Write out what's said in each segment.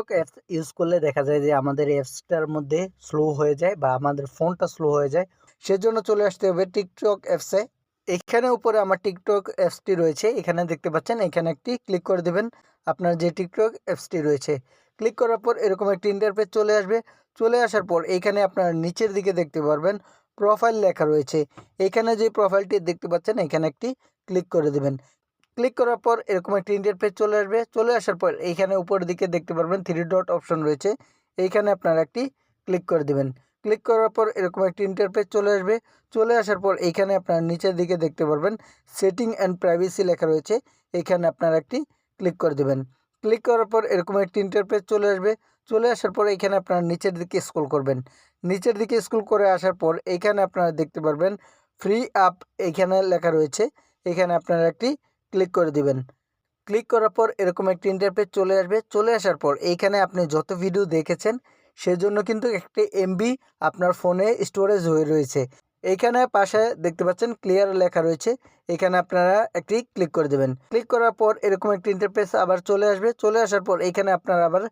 TikTok apps use করলে দেখা যায় যে আমাদের অ্যাপসটার মধ্যে স্লো হয়ে যায় বা আমাদের ফোনটা স্লো হয়ে যায়। সেজন্য চলে আসতে হবে টিকটক অ্যাপসে এখানে উপরে আমার টিকটক অ্যাপসটি রয়েছে। এখানে দেখতে পাচ্ছেন, এখানে একটি ক্লিক করে দেবেন। আপনার যে টিকটক অ্যাপসটি রয়েছে ক্লিক করার পর এরকম একটি ইন্টারফেস চলে আসবে। চলে আসার পর এইখানে আপনার নিচের দিকে দেখতে পারবেন প্রোফাইল লেখা রয়েছে। এখানে যে প্রোফাইলটি দেখতে পাচ্ছেন, এখানে একটি ক্লিক করে দেবেন। ক্লিক করার পর এরকম একটি ইন্টারফেস চলে আসবে। চলে আসার পর এইখানে উপরের দিকে দেখতে পারবেন থ্রি ডট অপশন রয়েছে। এইখানে আপনারা একটি ক্লিক করে দেবেন। ক্লিক করার পর এরকম একটি ইন্টারফেস চলে আসবে। চলে আসার পর এইখানে আপনার নিচের দিকে দেখতে পারবেন সেটিং অ্যান্ড প্রাইভেসি লেখা রয়েছে। এইখানে আপনারা একটি ক্লিক করে দেবেন। ক্লিক করার পর এরকম একটি ইন্টারফেস চলে আসবে। চলে আসার পর এইখানে আপনারা নিচের দিকে স্ক্রল করবেন। নিচের দিকে স্ক্রল করে আসার পর এইখানে আপনারা দেখতে পারবেন ফ্রি আপ এইখানে লেখা রয়েছে। এখানে আপনারা একটি ক্লিক করে দিবেন। ক্লিক করার পর এরকম একটি ইন্টারফেস চলে আসবে। চলে আসার পর এইখানে আপনি যত ভিডিও দেখেছেন, সেজন্য কিন্তু একটি এমবি আপনার ফোনে স্টোরেজ হয়ে রয়েছে। এইখানে পাশে দেখতে পাচ্ছেন ক্লিয়ার লেখা রয়েছে। এখানে আপনারা একটি ক্লিক করে দেবেন। ক্লিক করার পর এরকম একটি ইন্টারফেস আবার চলে আসবে। চলে আসার পর এখানে আপনারা আবার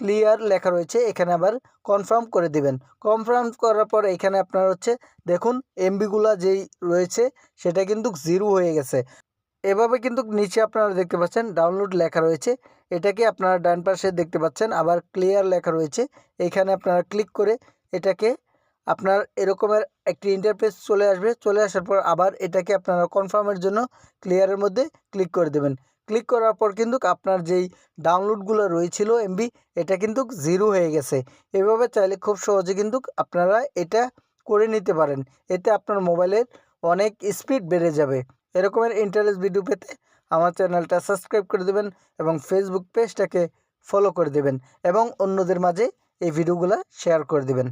ক্লিয়ার লেখা রয়েছে। এখানে আবার কনফার্ম করে দিবেন। কনফার্ম করার পর এখানে আপনার হচ্ছে, দেখুন এমবিগুলা যেই রয়েছে, সেটা কিন্তু জিরো হয়ে গেছে। এভাবে কিন্তু নিচে আপনারা দেখতে পাচ্ছেন ডাউনলোড লেখা রয়েছে। এটাকে আপনারা ডান পাশে দেখতে পাচ্ছেন, আবার ক্লিয়ার লেখা রয়েছে। এখানে আপনারা ক্লিক করে এটাকে আপনার এরকমের একটি ইন্টারফেস চলে আসবে। চলে আসার পর আবার এটাকে আপনারা কনফার্মের জন্য ক্লিয়ারের মধ্যে ক্লিক করে দেবেন। ক্লিক করার পর কিন্তু আপনার যেই ডাউনলোডগুলো রয়েছিল এমবি এটা কিন্তু জিরো হয়ে গেছে। এভাবে চাইলে খুব সহজে কিন্তু আপনারা এটা করে নিতে পারেন। এতে আপনার মোবাইলের অনেক স্পিড বেড়ে যাবে। এরকমের ইন্টারেস্ট ভিডিও পেতে আমার চ্যানেলটা সাবস্ক্রাইব করে দেবেন এবং ফেসবুক পেজটাকে ফলো করে দেবেন এবং অন্যদের মাঝে এই ভিডিওগুলো শেয়ার করে দেবেন।